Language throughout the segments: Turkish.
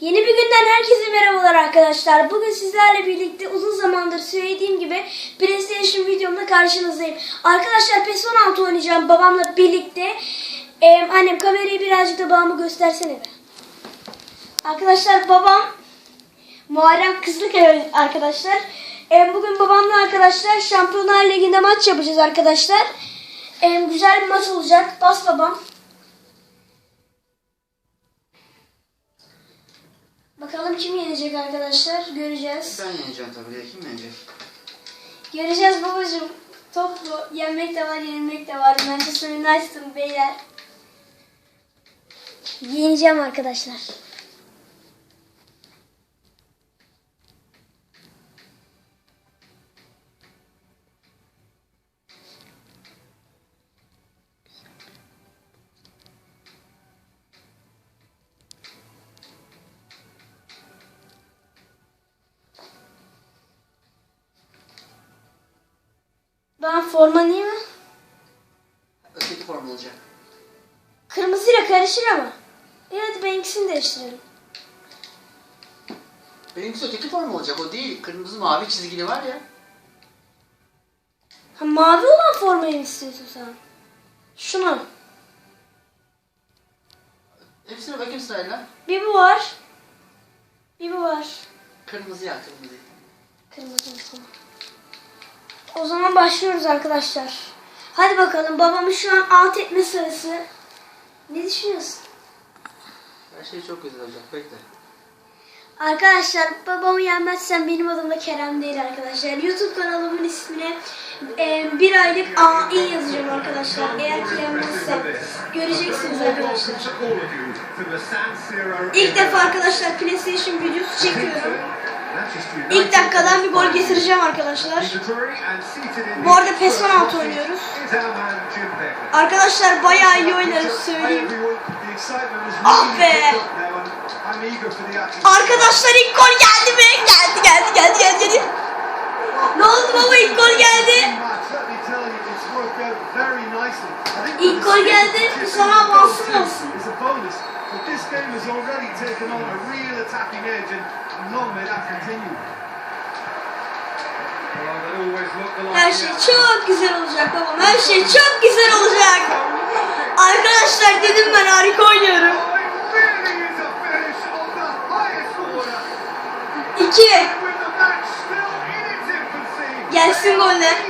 Yeni bir günden herkese merhabalar arkadaşlar. Bugün sizlerle birlikte uzun zamandır söylediğim gibi PlayStation videomda karşınızdayım. Arkadaşlar PES 16 oynayacağım babamla birlikte. Ee, annem kamerayı birazcık da babamı göstersene. Arkadaşlar babam Muharrem Kızlıkaya arkadaşlar. Ee, bugün babamla arkadaşlar Şampiyonlar Ligi'nde maç yapacağız arkadaşlar. Ee, güzel bir maç olacak. Bas babam. Bakalım kim yenecek arkadaşlar. Göreceğiz. Ben yeneceğim tabii de kim yenecek? Göreceğiz babacığım. Toplu yenmek de var, yenilmek de var. Manchester United'ın beyler. Yeneceğim arkadaşlar. Forma mi? Öteki form olacak. Kırmızıyla karışır ama. Evet ben ikisini değiştirelim. Benimkisi öteki form olacak o değil. Kırmızı mavi çizgili var ya. Ha, mavi olan formayı mı istiyorsun sen? Şunu. Hepsine bakayım sırayla. Bir bu var. Bir bu var. Kırmızı ya kırmızı. Kırmızı mı? Tamam. O zaman başlıyoruz arkadaşlar. Hadi bakalım babamın şu an alt etme sırası. Ne düşünüyorsun? Her şey çok güzel olacak bekle. Arkadaşlar babamı yenmezsem benim adım da Kerem değil arkadaşlar. YouTube kanalımın ismine e, bir aylık AI yazacağım arkadaşlar. Eğer ki yenmezsem göreceksiniz arkadaşlar. İlk defa arkadaşlar PlayStation videosu çekiyorum. İlk dakikadan bir gol getireceğim arkadaşlar. Bu arada PES 16 oynuyoruz. Arkadaşlar bayağı iyi oynarız söyleyeyim. Ah be! Arkadaşlar ilk gol geldi? Geldi geldi geldi geldi geldi. Ne oldu baba ilk gol geldi? İlk gol geldi. Sana avansın olsun. But this game has already taken on a real attacking edge and long may that continue. Her şey çok güzel olacak babam. Her şey çok güzel olacak. Arkadaşlar dedim ben harika oynuyorum. Oh, it really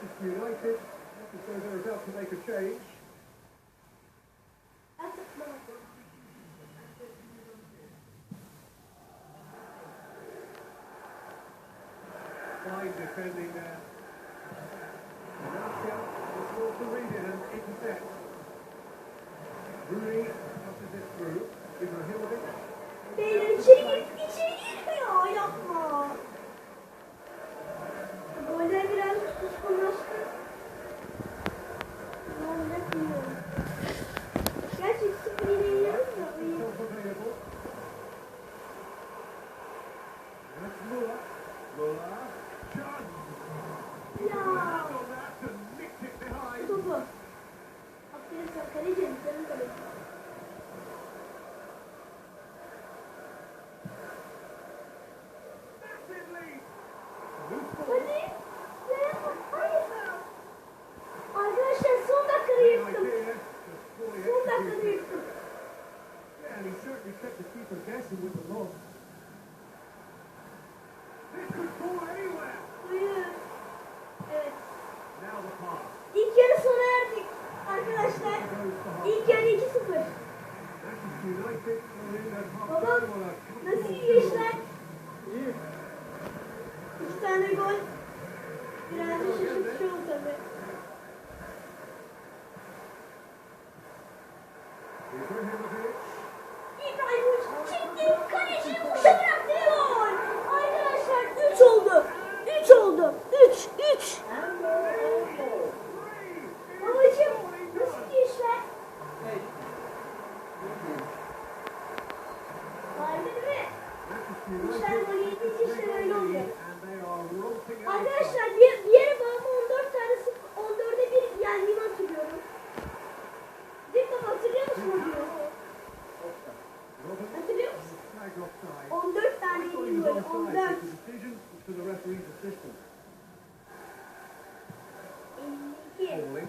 Manchester United, looks as though they're about to make a change. Defending there. Martial was forced to read it and intercept. Rooney passes it through. Ibrahimovic. İlk yarı 2-0. Manchester United are in their half Baba, time on a Nasıl field. İki tane gol. Biraz da şaşırtıcı oldu Arkadaşlar bir, bir yere babama 14 tane sık 14'e bir yendiğimi hatırlıyorum. Baba hatırlıyor musun o günü? Robert Hatırlıyor musun? flag offside. 14 tane yendim was böyle offside, 14. but the decision was to the referee's assistant. 52.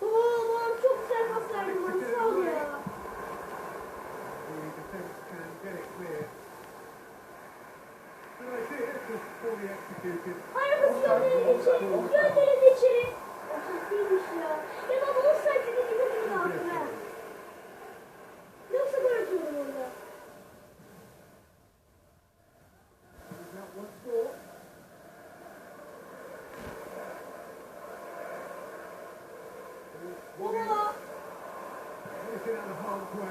babam çok güzel pas verdi bana sağ ol ya. The Gol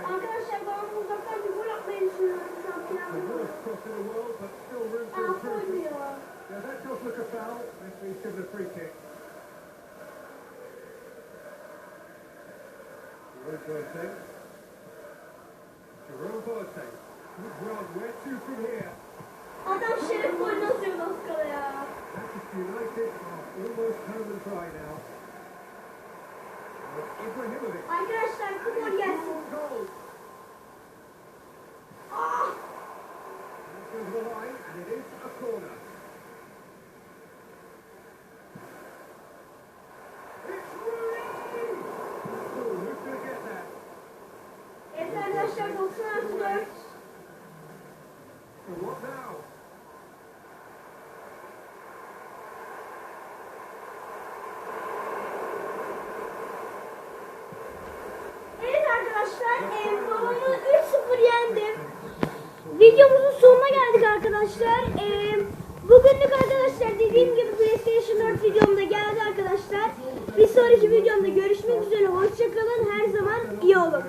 The worst cross in the world, but still room for improvement. Now that does look a foul. Referee's given a free kick. Jerome Boateng. Jerome Boateng. Good run. Where to from here? Adam şeref golünü atıyor az kala ya. Manchester United are almost home and dry now. Arkadaşlar gol gelsin. arkadaşlar. E, babamı 3-0 yendim. Videomuzun sonuna geldik arkadaşlar. E, bugünlük arkadaşlar dediğim gibi PlayStation 4 videomda geldi arkadaşlar. Bir sonraki videomda görüşmek üzere. Hoşçakalın. Her zaman iyi olun.